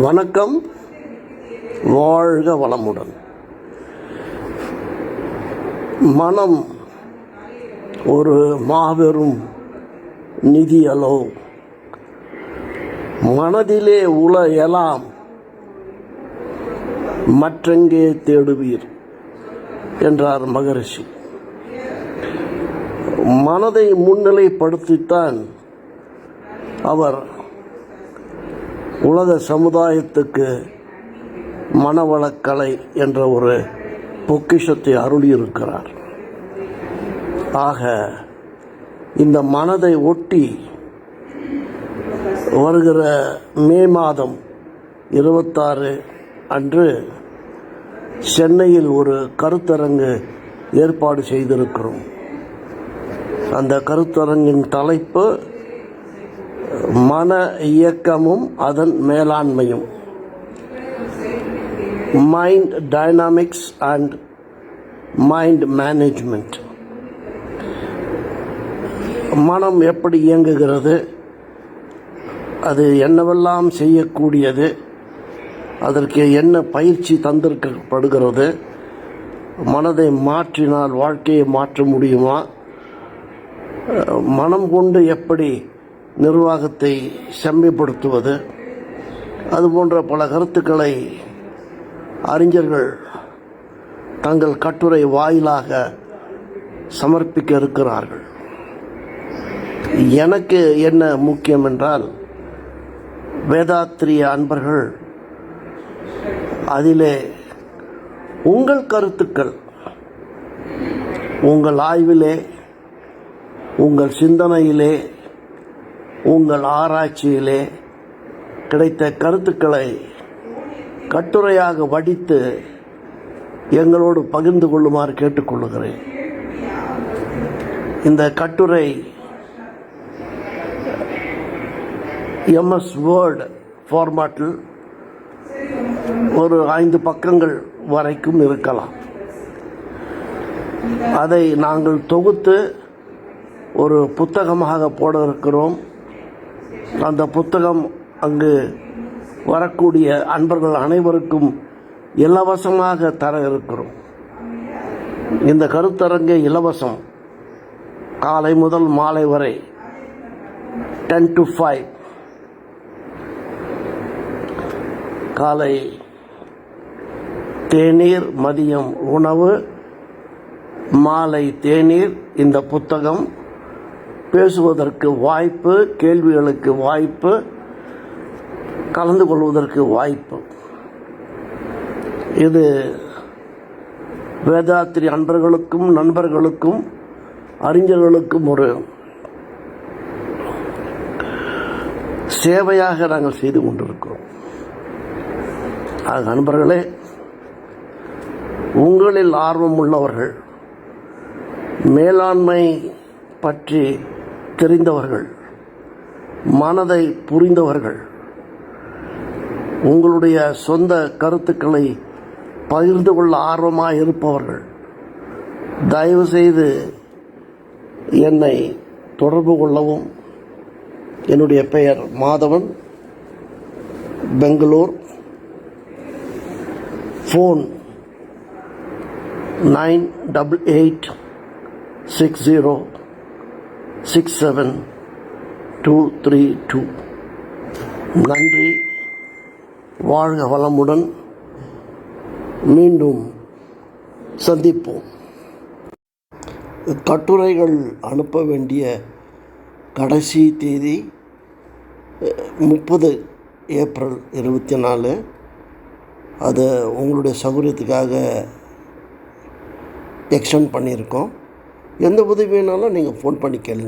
வணக்கம். வாழ்க வளமுடன். மனம் ஒரு மாபெரும் நிதியலோ மனதிலே உள எலாம் மற்றெங்கே தேடுவீர்? என்றார் மகரிஷி. மனதை முன்னிலைப்படுத்தித்தான் அவர் உலக சமுதாயத்துக்கு மனவளக்கலை என்ற ஒரு பொக்கிஷத்தை அருளியிருக்கிறார். ஆக இந்த மனதை ஒட்டி வருகிற மே மாதம் இருபத்தாறு அன்று சென்னையில் ஒரு கருத்தரங்கு ஏற்பாடு செய்திருக்கிறோம். அந்த கருத்தரங்கின் தலைப்பு மன இயக்கமும் அதன் மேலாண்மையும். Mind dynamics and mind management மனம் எப்படி இயங்குகிறது? அது என்னவெல்லாம் செய்யக்கூடியது? அதற்கு என்ன பயிற்சி தந்திருக்கப்படுகிறது? மனதை மாற்றினால் வாழ்க்கையை மாற்ற முடியுமா? மனம் கொண்டு எப்படி நிர்வாகத்தை செம்மைப்படுத்துவது அது போன்ற பல கருத்துக்களை அறிஞர்கள் தங்கள் கட்டுரை வாயிலாக சமர்ப்பிக்க இருக்கிறார்கள். எனக்கு என்ன முக்கியம் என்றால் வேதாத்திரிய அன்பர்கள் அதிலே உங்கள் கருத்துக்கள் உங்கள் ஆய்விலே உங்கள் சிந்தனையிலே உங்கள் ஆராய்ச்சியிலே கிடைத்த கருத்துக்களை கட்டுரையாக வடித்து எங்களோடு பகிர்ந்து கொள்ளுமாறு கேட்டுக்கொள்ளுகிறேன். இந்த கட்டுரை எம்எஸ் வேர்டு ஃபார்மாட்டில் ஒரு ஐந்து பக்கங்கள் வரைக்கும் இருக்கலாம். அதை நாங்கள் தொகுத்து ஒரு புத்தகமாக போட இருக்கிறோம். அந்த புத்தகம் அங்கு வரக்கூடிய அன்பர்கள் அனைவருக்கும் இலவசமாக தர இருக்கிறோம். இந்த கருத்தரங்கு இலவசம். காலை முதல் மாலை வரை டென் டு ஃபைவ் காலை தேநீர் மதியம் உணவு மாலை தேநீர் இந்த புத்தகம் பேசுவதற்கு வாய்ப்பு கேள்விகளுக்கு வாய்ப்பு கலந்து கொள்வதற்கு வாய்ப்பு. இது வேதாத்திரி அன்பர்களுக்கும் நண்பர்களுக்கும் அறிஞர்களுக்கும் ஒரு சேவையாக நாங்கள் செய்து கொண்டிருக்கிறோம். ஆக நண்பர்களே உங்களில் ஆர்வம் உள்ளவர்கள் மேலாண்மை பற்றி தெரிந்தவர்கள் மனதை புரிந்தவர்கள் உங்களுடைய சொந்த கருத்துக்களை பகிர்ந்து கொள்ள ஆர்வமாக இருப்பவர்கள் தயவுசெய்து என்னை தொடர்பு கொள்ளவும். என்னுடைய பெயர் Madhavan. Bangalore. Phone nine double eight six zero six seven two three two நன்றி. வாழ்க வளமுடன். மீண்டும் சந்திப்போம். கட்டுரைகள் அனுப்ப வேண்டிய கடைசி தேதி முப்பது ஏப்ரல் இருபத்தி நாலு. அதை உங்களுடைய சௌகரியத்துக்காக எக்ஸ்டெண்ட் பண்ணியிருக்கோம். எந்த உதவி வேணாலும் நீங்கள் ஃபோன் பண்ணி கேளுங்க.